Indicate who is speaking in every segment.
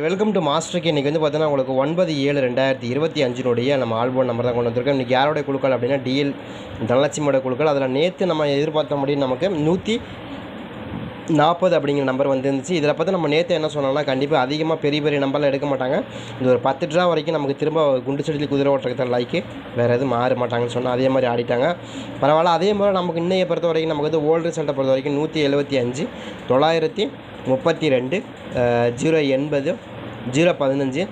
Speaker 1: Welcome to மாஸ்டருக்கு இன்றைக்கி வந்து பார்த்தீங்கன்னா உங்களுக்கு ஒன்பது ஏழு ரெண்டாயிரத்தி இருபத்தி அஞ்சினுடைய நம்ம ஆல்பம் நம்பர் தான் கொண்டு வந்திருக்கோம். இன்றைக்கி யாரோட குழுக்கள் அப்படின்னா டிஎல் தனலட்சுமியோட குழுக்கள். அதில் நேற்று நம்ம எதிர்பார்த்த முடியும் நமக்கு நூற்றி நாற்பது அப்படிங்கிற நம்பர் வந்துருந்துச்சு. இதில் பார்த்து நம்ம நேற்று என்ன சொன்னோம்னா கண்டிப்பாக அதிகமாக பெரிய பெரிய நம்பர்லாம் எடுக்க மாட்டாங்க. இது ஒரு பத்து ட்ரா வரைக்கும் நமக்கு திரும்ப குண்டு செடியில் குதிரை ஓட்டுறதுக்கு லைக்கு வேறு எதுவும் மாற மாட்டாங்கன்னு சொன்னால் அதே மாதிரி ஆடிட்டாங்க. பரவாயில்ல அதே மாதிரி நமக்கு இன்னையை பொறுத்த வரைக்கும் நமக்கு வந்து ஓல்டு ரிசல்ட்டை பொறுத்த வரைக்கும் நூற்றி எழுபத்தி அஞ்சு தொள்ளாயிரத்தி முப்பத்தி ரெண்டு ஜீரோ எண்பது ஜீரோ பதினஞ்சு.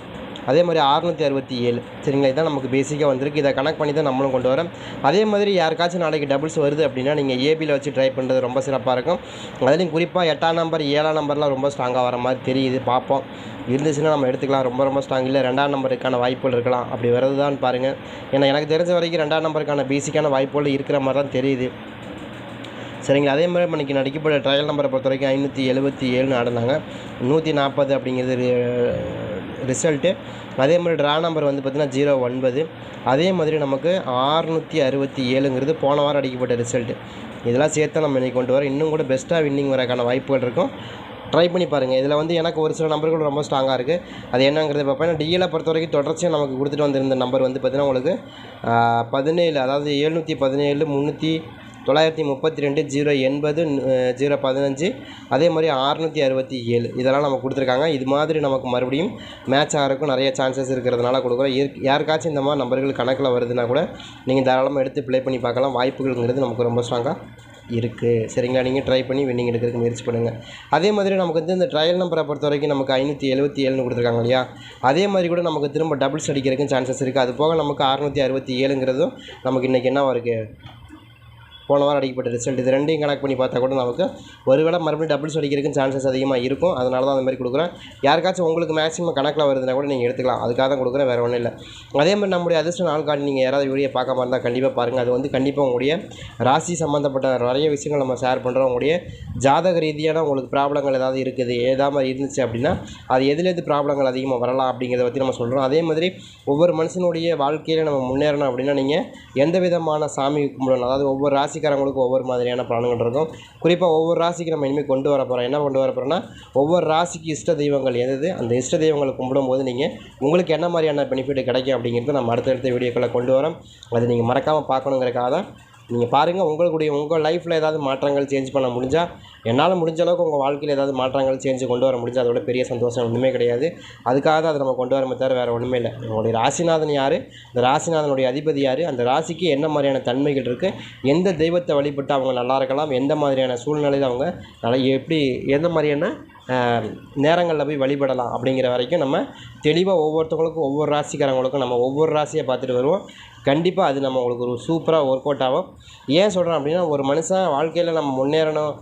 Speaker 1: அதே மாதிரி அறநூற்றி அறுபத்தி ஏழு. சரிங்களா? இதான் நமக்கு பேசிக்காக வந்திருக்கு. இதை கனெக்ட் பண்ணி தான் நம்மளும் கொண்டு வரோம். அதே மாதிரி யாருக்காச்சும் நாளைக்கு டபுள்ஸ் வருது அப்படின்னா நீங்கள் ஏபியில் வச்சு ட்ரை பண்ணுறது ரொம்ப சிறப்பாக இருக்கும். அதுலேயும் குறிப்பாக எட்டாம் நம்பர் ஏழாம் நம்பர்லாம் ரொம்ப ஸ்ட்ராங்காக வர மாதிரி தெரியுது. பார்ப்போம். இருந்துச்சுன்னா நம்ம எடுத்துக்கலாம். ரொம்ப ரொம்ப ஸ்ட்ராங் இல்லை ரெண்டாம் நம்பருக்கான வாய்ப்புகள் இருக்கலாம். அப்படி வருதுதான் பாருங்கள் ஏன்னா எனக்கு தெரிஞ்ச வரைக்கும் ரெண்டாம் நம்பருக்கான பேசிக்கான வாய்ப்புகள் இருக்கிற மாதிரி தான் தெரியுது. சரிங்களா? அதே மாதிரி இன்றைக்கி நடிக்கப்பட்ட ட்ரையல் நம்பரை பொறுத்த வரைக்கும் ஐநூற்றி எழுபத்தி ஏழுன்னு ஆடினாங்க. நூற்றி நாற்பது அப்படிங்கிறது ரிசல்ட்டு அதே மாதிரி ட்ரா நம்பர் வந்து பார்த்திங்கன்னா ஜீரோ ஒன்பது. அதே மாதிரி நமக்கு ஆறுநூற்றி அறுபத்தி ஏழுங்கிறது போன வாரம் அடிக்கப்பட்ட ரிசல்ட்டு இதெல்லாம் சேர்த்து நம்ம இன்றைக்கி கொண்டு வரோம் இன்னும் கூட பெஸ்ட்டாக வின்னிங் வரக்கான வாய்ப்புகள் இருக்கும். ட்ரை பண்ணி பாருங்கள் இதில் வந்து எனக்கு ஒரு சில நம்பர்கள் ரொம்ப ஸ்ட்ராங்காக இருக்குது அது என்னங்கிறது பார்ப்பேன் டிஎலை பொறுத்த வரைக்கும் தொடர்ச்சியாக நமக்கு கொடுத்துட்டு வந்திருந்த நம்பர் வந்து பார்த்திங்கன்னா உங்களுக்கு பதினேழு அதாவது எழுநூற்றி பதினேழு முந்நூற்றி தொள்ளாயிரத்தி முப்பத்தி ரெண்டு ஜீரோ எண்பது ஜீரோ பதினஞ்சு. அதே மாதிரி அறுநூற்றி அறுபத்தி ஏழு. இதெல்லாம் நம்ம கொடுத்துருக்காங்க. இது மாதிரி நமக்கு மறுபடியும் மேட்ச் ஆகிறக்கும் நிறைய சான்சஸ் இருக்கிறதுனால கொடுக்குறோம். யாருக்காச்சும் இந்த மாதிரி நம்பர்கள் கணக்கில் வருதுன்னா கூட நீங்கள் தாராளமாக எடுத்து ப்ளே பண்ணி பார்க்கலாம். வாய்ப்புகள்ங்கிறது நமக்கு ரொம்ப ஸ்ட்ராங்காக இருக்குது சரிங்களா? நீங்கள் ட்ரை பண்ணி வின்னிங் எடுக்கிறதுக்கு முயற்சி பண்ணுங்கள் அதே மாதிரி நமக்கு வந்து இந்த ட்ரையல் நம்பரை பொறுத்த வரைக்கும் நமக்கு ஐநூற்றி எழுபத்தி ஏழுன்னு கொடுத்துருக்காங்க இல்லையா? அதே மாதிரி கூட நமக்கு திரும்ப டபுள்ஸ் அடிக்கிறதுக்கும் சான்சஸ் இருக்குது அது போக நமக்கு அறுநூற்றி அறுபத்தி ஏழுங்கிறதும் நமக்கு இன்றைக்கி என்ன இருக்குது போன வாரம் அடிக்கப்பட்ட ரிசல்ட் இது ரெண்டையும் கணக்கு பண்ணி பார்த்தா கூட நமக்கு ஒருவேளை மறுபடியும் டபுள்ஸ் அடிக்கிறதுக்கு சான்சஸ் அதிகமாக இருக்கும். அதனால தான் அந்த மாதிரி கொடுக்குறேன். யாருக்காச்சும் உங்களுக்கு மேக்ஸிமம் கணக்கில் வருதுன்னா கூட நீங்கள் எடுத்துக்கலாம். அதுக்காக தான் கொடுக்குறேன். வேறு ஒன்றும் இல்லை. அதே மாதிரி நம்முடைய அதிர்ஷ்ட நாள் கார்டு நீங்கள் யாராவது வீடியோ பார்க்காம இருந்தால் கண்டிப்பாக பாருங்கள் அது வந்து கண்டிப்பாக உங்களுடைய ராசி சம்மந்தப்பட்ட நிறைய விஷயங்கள் நம்ம ஷேர் பண்ணுறோம் உங்களுடைய ஜாதக ரீதியான உங்களுக்கு ப்ராப்ளங்கள் ஏதாவது இருக்குது ஏதாவது மாதிரி இருந்துச்சு அப்படின்னா அது எதுலேருந்து ப்ராப்ளங்கள் அதிகமாக வரலாம் அப்படிங்கிறத பற்றி நம்ம சொல்கிறோம் அதே மாதிரி ஒவ்வொரு மனுஷனுடைய வாழ்க்கையில் நம்ம முன்னேறணும் அப்படின்னா நீங்கள் எந்த விதமான சாமி கும்பிடணும்? அதாவது ஒவ்வொரு ராசி ராசிக்காரங்களுக்கும் ஒவ்வொரு மாதிரியான பலன்கள் இருக்கும். குறிப்பாக ஒவ்வொரு ராசிக்கு நம்ம இனிமேல் கொண்டு வர போகிறோம் என்ன கொண்டு வர போகிறோம்னா ஒவ்வொரு ராசிக்கு இஷ்ட தெய்வங்கள் எது அந்த இஷ்ட தெய்வங்களை கும்பிடும்போது நீங்கள் உங்களுக்கு என்ன மாதிரியான பெனிஃபிட் கிடைக்கும் அப்படிங்கிறது நம்ம அடுத்தடுத்த வீடியோக்களை கொண்டு வரோம். அது நீங்கள் மறக்காமல் பார்க்கணுங்கிறக்காக தான் நீங்கள் பாருங்கள் உங்களுடைய உங்கள் லைஃப்பில் ஏதாவது மாற்றங்கள் சேஞ்ச் பண்ண முடிஞ்சால் என்னால் முடிஞ்ச அளவுக்கு உங்கள் வாழ்க்கையில் ஏதாவது மாற்றங்கள் சேஞ்சு கொண்டு வர முடிஞ்சால் அதோட பெரிய சந்தோஷம் ஒன்றுமே கிடையாது. அதுக்காக தான் அதை நம்ம கொண்டு வரமே தவிர வேறு ஒன்றுமே இல்லை. நம்மளுடைய ராசிநாதன் யார்? இந்த ராசிநாதனுடைய அதிபதி யார்? அந்த ராசிக்கு என்ன மாதிரியான தன்மைகள் இருக்குது எந்த தெய்வத்தை வழிபட்டு அவங்க நல்லா இருக்கலாம்? எந்த மாதிரியான சூழ்நிலையில் அவங்க நல்லா எப்படி எந்த மாதிரியான நேரங்களில் போய் வழிபடலாம் அப்படிங்கிற வரைக்கும் நம்ம தெளிவாக ஒவ்வொருத்தவங்களுக்கும் ஒவ்வொரு ராசிக்காரங்களுக்கும் நம்ம ஒவ்வொரு ராசியை பார்த்துட்டு வருவோம். கண்டிப்பாக அது நம்ம உங்களுக்கு ஒரு சூப்பராக ஒர்க் அவுட் ஆகும். ஏன் சொல்கிறேன் அப்படின்னா ஒரு மனுஷன் வாழ்க்கையில் நம்ம முன்னேறணும்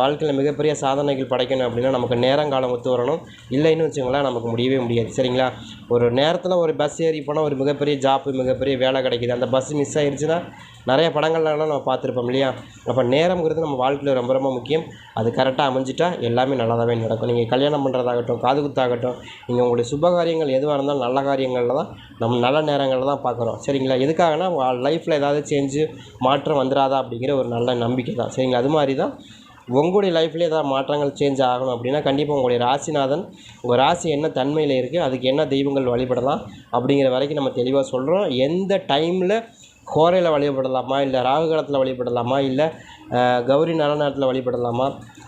Speaker 1: வாழ்க்கையில் மிகப்பெரிய சாதனைகள் படைக்கணும் அப்படின்னா நமக்கு நேரங்காலம் ஒத்து வரணும். இல்லைன்னு வச்சுங்களேன் நமக்கு முடியவே முடியாது. சரிங்களா? ஒரு நேரத்தில் ஒரு பஸ் ஏறி போனால் ஒரு மிகப்பெரிய ஜாப்பு மிகப்பெரிய வேலை கிடைக்குது. அந்த பஸ் மிஸ் ஆயிடுச்சுன்னா நிறைய படங்கள்லாம் நம்ம பார்த்துருப்போம் இல்லையா? அப்போ நேரங்கிறது நம்ம வாழ்க்கையில் ரொம்ப ரொம்ப முக்கியம். அது கரெக்டாக அமைஞ்சிட்டா எல்லாமே நல்லதாகவே நடக்கும். நீங்கள் கல்யாணம் பண்ணுறதாகட்டும் காது குத்தாகட்டும் நீங்கள் உங்களுடைய சுபகாரியங்கள் எதுவாக இருந்தாலும் நல்ல காரியங்களில் தான் நம்ம நல்ல நேரங்களில் தான் பார்க்குறோம். சரிங்களா? எதுக்காகனா லைஃப்பில் ஏதாவது சேஞ்சு மாற்றம் வந்துடாதா அப்படிங்கிற ஒரு நல்ல நம்பிக்கை தான். சரிங்களா? அது மாதிரி தான் உங்களுடைய லைஃப்லேயே ஏதாவது மாற்றங்கள் சேஞ்ச் ஆகணும் அப்படின்னா கண்டிப்பாக உங்களுடைய ராசிநாதன் உங்கள் ராசி என்ன தன்மையில் இருக்குது அதுக்கு என்ன தெய்வங்கள் வழிபடலாம் அப்படிங்கிற வரைக்கும் நம்ம தெளிவாக சொல்கிறோம் எந்த டைமில் கோரையில் வழிபடலாமா இல்லை ராகு காலத்தில் வழிபடலாமா இல்லை கௌரி நல்ல நேரத்தில் வழிபடலாமா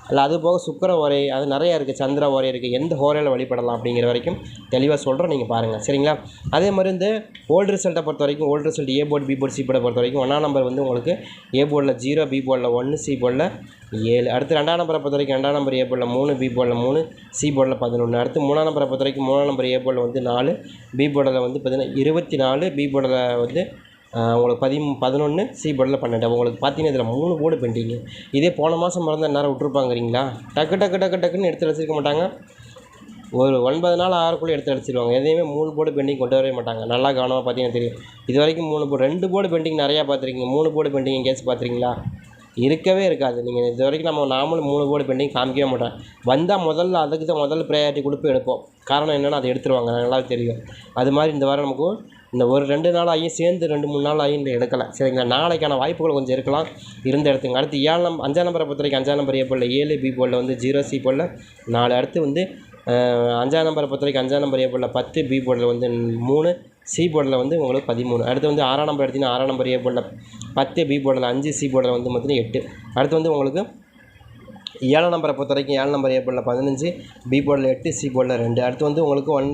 Speaker 1: இல்லை அது போக சுக்கர ஓரை அது நிறைய இருக்குது சந்திர ஓரை இருக்குது எந்த ஹோரையில் வழிபடலாம் அப்படிங்கிற வரைக்கும் தெளிவாக சொல்கிறோம் நீங்கள் பாருங்கள் சரிங்களா? அதே மாதிரி இந்த ஓல்டு ரிசல்ட்டை பொறுத்த வரைக்கும் old result A board B board C போர்டை பொறுத்த வரைக்கும் ஒன்றாம் நம்பர் வந்து உங்களுக்கு ஏ போர்டில் ஜீரோ பி போர்டில் ஒன்று சி போர்டில் ஏழு. அடுத்து ரெண்டாம் நம்பரை பொறுத்த வரைக்கும் ரெண்டாம் நம்பர் ஏ போர்டில் மூணு பி போர்டில் மூணு சி போர்டில் பதினொன்று அடுத்து மூணாம் நம்பரை பொறுத்த வரைக்கும் மூணாம் நம்பர் ஏ போர்டில் வந்து நாலு பி போர்டில் வந்து பார்த்தீங்கன்னா இருபத்தி நாலு பி போர்டில் வந்து உங்களுக்கு பதி பதினொன்று சி பட்டில் பன்னெண்டு. உங்களுக்கு பார்த்தீங்கன்னா இதில் மூணு போர்டு பெண்டிங்கு இதே போன மாதம் மறந்து நேரம் விட்ருப்பாங்கிறீங்களா டக்கு டக்கு டக்கு டக்குன்னு எடுத்து வச்சிருக்க மாட்டாங்க. ஒரு ஒன்பது நாள் ஆறுக்குள்ளே எடுத்து அடிச்சிருவாங்க. எதையுமே மூணு போர்டு பெண்டிங் கொண்டு வரவே மாட்டாங்க. நல்லா கவனமாக பார்த்தீங்கன்னா தெரியும். இது வரைக்கும் மூணு போர்டு ரெண்டு போர்டு பெண்டிங் நிறையா பார்த்துருக்கீங்க மூணு போர்டு பெண்டிங் கேஸ் பார்த்துருக்கீங்களா இருக்கவே இருக்காது. நீங்கள் இது வரைக்கும் நம்ம நாமளும் மூணு போர்டு பெண்டிங் காமிக்கவே மாட்டோம். வந்தால் முதல்ல அதுக்கு தான் முதல்ல ப்ரையாரிட்டி கொடுத்து எடுப்போம். காரணம் என்னென்னா அதை எடுத்துருவாங்க. நல்லா தெரியும். அது மாதிரி இந்த வாரம் நமக்கு இந்த ஒரு ரெண்டு நாள் ஆகியும் சேர்ந்து ரெண்டு மூணு நாள் ஆகியும் இந்த எடுக்கலை சரிங்களா நாளைக்கான வாய்ப்புகள் கொஞ்சம் இருக்கலாம். இருந்த இடத்துங்க அடுத்து ஏழு நம் அஞ்சாம் நம்பரை பொறுத்த வரைக்கும் அஞ்சாம் நம்பர் ஏ போலில் ஏழு பி போலில் வந்து ஜீரோ சி போலில் நாலு. அடுத்து வந்து அஞ்சாம் நம்பரை பொறுத்த வரைக்கும் அஞ்சாம் நம்பர் ஏ போர்டில் பத்து பி போர்டில் வந்து மூணு சி போர்டில் வந்து உங்களுக்கு பதிமூணு. அடுத்து வந்து ஆறாம் நம்பர் எடுத்திங்கன்னா ஆறாம் நம்பர் ஏ போர்டில் பத்து பி போர்டில் அஞ்சு சி போர்டில் வந்து பார்த்திங்கன்னா எட்டு. அடுத்து வந்து உங்களுக்கு ஏழாம் நம்பரை பொறுத்த வரைக்கும் ஏழு நம்பர் ஏ போர்டில் பதினஞ்சு பி போர்டில் எட்டு சி போர்டில் ரெண்டு. அடுத்து வந்து உங்களுக்கு ஒன்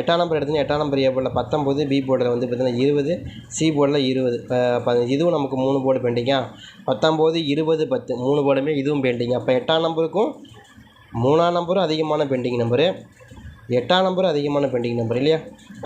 Speaker 1: எட்டாம் நம்பர் எடுத்தீங்கன்னா எட்டாம் நம்பர் ஏ போர்டில் பத்தொம்போது பி போர்டில் வந்து பார்த்தீங்கன்னா இருபது சி போர்டில் இருபது இதுவும் நமக்கு மூணு போர்டு பெண்டிங்கா பத்தொம்போது இருபது பத்து. மூணு போர்டுமே இதுவும் பெண்டிங் அப்போ எட்டாம் நம்பருக்கும் மூணாம் நம்பரும் அதிகமான பெண்டிங் நம்பரு எட்டாம் நம்பர் அதிகமான பெண்டிங் நம்பர் இல்லையா?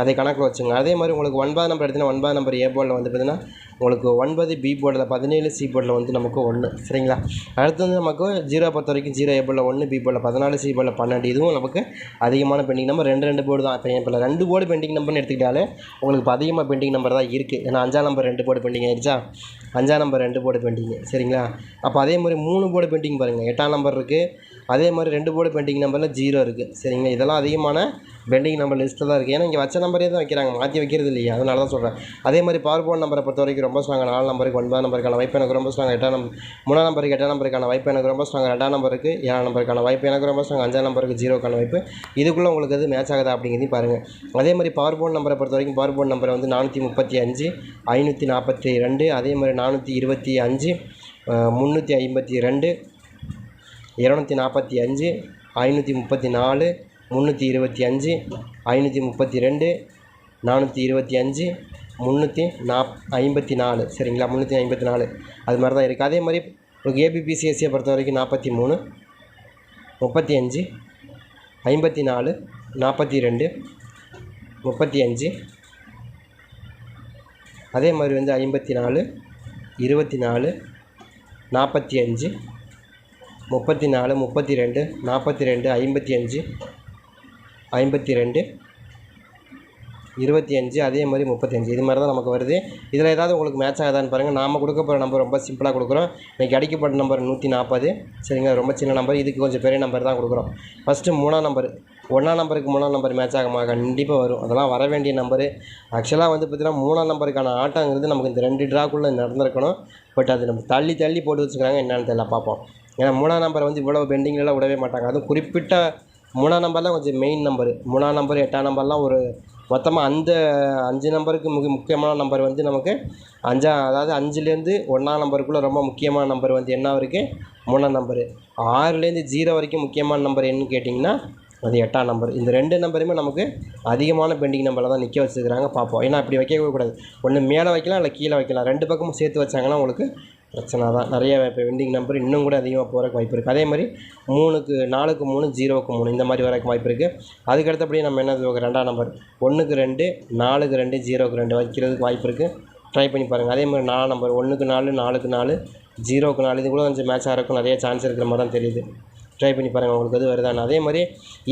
Speaker 1: அதை கணக்கில் வச்சுங்க. அதே மாதிரி உங்களுக்கு ஒன்பதாம் நம்பர் எடுத்தீங்கன்னா ஒன்பது நம்பர் ஏ போர்டில் வந்து பார்த்தீங்கன்னா உங்களுக்கு ஒன்பது பி போர்டில் பதினேழு சி போர்டில் வந்து நமக்கு ஒன்று சரிங்களா? அடுத்து வந்து நமக்கு ஜீரோ பொறுத்த வரைக்கும் ஜீரோ ஏ போர்டில் ஒன்று பி போர்டில் பதினாலு சி போர்டில் பன்னெண்டு. இதுவும் நமக்கு அதிகமான பெண்டிங் நம்பர். ரெண்டு ரெண்டு போர்டு தான். இப்போ இப்போ ரெண்டு போர்டு பெண்டிங் நம்பர்னு எடுத்துக்கிட்டாலே உங்களுக்கு இப்போ அதிகமாக பெண்டிங் நம்பர் தான் இருக்குது ஏன்னா அஞ்சாம் நம்பர் ரெண்டு போர்டு பெண்டிங் ஆயிடுச்சா? அஞ்சாம் நம்பர் ரெண்டு போர்டு பெண்டிங். சரிங்களா? அப்போ அதே மாதிரி மூணு போர்டு பெண்டிங் பாருங்கள் எட்டாம் நம்பர் இருக்குது அதே மாதிரி ரெண்டு போர்டு பெண்டிங் நம்பரில் ஜீரோ இருக்குது சரிங்களா? இதெல்லாம் அதிகமான பெண்டிங் நம்பர் லிஸ்ட்டில் தான் இருக்குது ஏன்னா இங்கே வச்ச நம்பரே தான் வைக்கிறாங்க. மாற்றி வைக்கிறது இல்லையா. அதனால தான் சொல்கிறேன் அதே மாதிரி பவர் போர்ட் நம்பரை பொறுத்த வரைக்கும் ரொம்ப ஸ்ட்ராங்க நாலு நம்பருக்கு ஒன்பது நம்பருக்கான வாய்ப்பு எனக்கு ரொம்ப ஸ்ட்ராங் எட்டாம் நம்பர் மூணாம் நம்பருக்கு எட்டாம் நம்பருக்கான வாய்ப்பு எனக்கு ரொம்ப ஸ்ட்ராங் ரெண்டாம் நம்பருக்கு ஏழாம் நம்பருக்கான வாய்ப்பு எனக்கு ரொம்ப ஸ்ட்ராங் அஞ்சாம் நம்பருக்கு ஜீரோக்கான வாய்ப்பு. இதுக்குள்ளே உங்களுக்கு அது மேட்ச் ஆகுதா அப்படிங்கிறதையும் பாருங்கள் அதே மாதிரி பவர் போர்ட் நம்பரை பொறுத்த வரைக்கும் பவர் போர்ட் நம்பரை வந்து நானூற்றி முப்பத்தி அஞ்சு ஐநூற்றி நாற்பத்தி ரெண்டு அதே மாதிரி நானூற்றி இருபத்தி அஞ்சு முந்நூற்றி ஐம்பத்தி ரெண்டு இரநூத்தி நாற்பத்தி அஞ்சு ஐநூற்றி முப்பத்தி நாலு முந்நூற்றி இருபத்தி அஞ்சு ஐநூற்றி முப்பத்தி ரெண்டு நானூற்றி இருபத்தி அஞ்சு முந்நூற்றி நாப் ஐம்பத்தி நாலு. சரிங்களா? முந்நூற்றி ஐம்பத்தி நாலு. அது மாதிரி தான் இருக்குது அதே மாதிரி உங்களுக்கு ஏபிபிசிஎஸ்சியை பொறுத்த வரைக்கும் நாற்பத்தி மூணு முப்பத்தி அஞ்சு ஐம்பத்தி நாலு நாற்பத்தி ரெண்டு முப்பத்தி அஞ்சு. அதே மாதிரி வந்து ஐம்பத்தி நாலு இருபத்தி நாலு நாற்பத்தி அஞ்சு முப்பத்தி நாலு முப்பத்தி ரெண்டு நாற்பத்தி ரெண்டு ஐம்பத்தி அஞ்சு ஐம்பத்தி ரெண்டு இருபத்தி அஞ்சு அதே மாதிரி முப்பத்தஞ்சு. இது மாதிரி தான் நமக்கு வருது. இதில் ஏதாவது உங்களுக்கு மேட்ச் ஆகுதான்னு பாருங்கள் நாம் கொடுக்க போகிற நம்பர் ரொம்ப சிம்பிளாக கொடுக்குறோம். இன்றைக்கி அடிக்கப்பட்ட நம்பர் நூற்றி நாற்பது சரிங்களா? ரொம்ப சின்ன நம்பர் இதுக்கு கொஞ்சம் பெரிய நம்பர் தான் கொடுக்குறோம். ஃபஸ்ட்டு மூணாம் நம்பர் ஒன்றாம் நம்பருக்கு மூணாம் நம்பர் மேட்ச் ஆகுமா? கண்டிப்பாக வரும். அதெல்லாம் வர வேண்டிய நம்பரு ஆக்சுவலாக வந்து பார்த்திங்கன்னா மூணாம் நம்பருக்கான ஆட்டங்கிறது நமக்கு இந்த ரெண்டு ட்ராக்குள்ளே நடந்திருக்கணும். பட் அது நம்ம தள்ளி தள்ளி போட்டு வச்சுக்கிறாங்க. என்னென்னு தெரியல. பார்ப்போம். ஏன்னா மூணாம் நம்பர் வந்து இவ்வளோ பெண்டிங்லலாம் விடவே மாட்டாங்க. அதுவும் குறிப்பிட்ட மூணாம் நம்பர்லாம் கொஞ்சம் மெயின் நம்பரு மூணாம் நம்பர் எட்டாம் நம்பர்லாம் ஒரு மொத்தமாக அந்த அஞ்சு நம்பருக்கு மிக முக்கியமான நம்பர் வந்து நமக்கு அஞ்சா அதாவது அஞ்சுலேருந்து ஒன்றாம் நம்பருக்குள்ளே ரொம்ப முக்கியமான நம்பர் வந்து என்ன இருக்குது மூணாம் நம்பரு ஆறுலேருந்து ஜீரோ வரைக்கும் முக்கியமான நம்பர் என்னன்னு கேட்டிங்கன்னா அது எட்டாம் நம்பர் இந்த ரெண்டு நம்பருமே நமக்கு அதிகமான பெண்டிங் நம்பரில் தான் நிற்க வச்சுருக்கிறாங்க. பார்ப்போம். ஏன்னா அப்படி வைக்கவே கூடாது. ஒன்று மேலே வைக்கலாம் இல்லை கீழே வைக்கலாம். ரெண்டு பக்கமும் சேர்த்து வச்சாங்கன்னா உங்களுக்கு பிரச்சனை தான் நிறைய இப்போ வெண்டிங் நம்பர் இன்னும் கூட அதிகமாக போகிறக்கு வாய்ப்பு இருக்குது அதே மாதிரி மூணுக்கு நாலுக்கு மூணு ஜீரோவுக்கு மூணு இந்த மாதிரி வரக்கு வாய்ப்பு இருக்குது அதுக்கு அடுத்தபடி நம்ம என்ன ரெண்டாம் நம்பர் ஒன்றுக்கு ரெண்டு நாலுக்கு ரெண்டு ஜீரோக்கு ரெண்டு வைக்கிறதுக்கு வாய்ப்பு இருக்குது ட்ரை பண்ணி பாருங்கள் அதே மாதிரி நாலாம் நம்பர் ஒன்றுக்கு நாலு நாலுக்கு நாலு ஜீரோக்கு நாலு. இது கூட கொஞ்சம் மேட்ச் ஆகிறக்கும் நிறைய சான்ஸ் இருக்கிற மாதிரி தான் தெரியுது. ட்ரை பண்ணி பாருங்கள் உங்களுக்கு அது வருதான்னு. அதே மாதிரி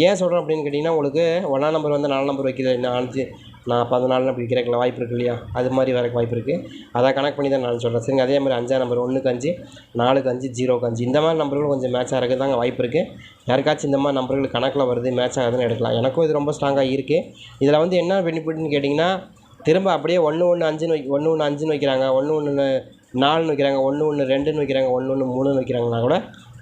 Speaker 1: ஏன் சொல்கிறோம் அப்படின்னு கேட்டிங்கன்னா உங்களுக்கு ஒன்றாம் நம்பர் வந்து நாலு நம்பர் வைக்கிறது அஞ்சு நான் பதினாலு அப்படி கிடைக்கல வாய்ப்பு இருக்கு இல்லையா? அது மாதிரி வரக்கு வாய்ப்பு இருக்குது அதை கனெக்ட் பண்ணி தான் நான் சொல்கிறேன் சரிங்க அதே மாதிரி அஞ்சாம் நம்பர் ஒன்றுக்கு அஞ்சு நாலுக்கு அஞ்சு ஜீரோக்கு அஞ்சு. இந்த மாதிரி நம்பர்கள் கொஞ்சம் மேட்ச் ஆகிறதுக்கு தாங்க வாய்ப்பு இருக்குது யாருக்காச்சும் இந்த மாதிரி நம்பர்கள் கணக்கில் வருது மேட்ச் ஆகுதுன்னு எடுக்கலாம். எனக்கும் இது ரொம்ப ஸ்ட்ராங்காக இருக்குது இதில் வந்து என்ன பெனிஃபிட்னு கேட்டிங்கன்னா திரும்ப அப்படியே ஒன்று ஒன்று அஞ்சுன்னு வை ஒன்று ஒன்று அஞ்சுன்னு வைக்கிறாங்க. ஒன்று ஒன்று நாலுன்னு வைக்கிறாங்க. ஒன்று ஒன்று ரெண்டுன்னு வைக்கிறாங்க. ஒன்று ஒன்று மூணுன்னு வைக்கிறாங்கன்னா கூட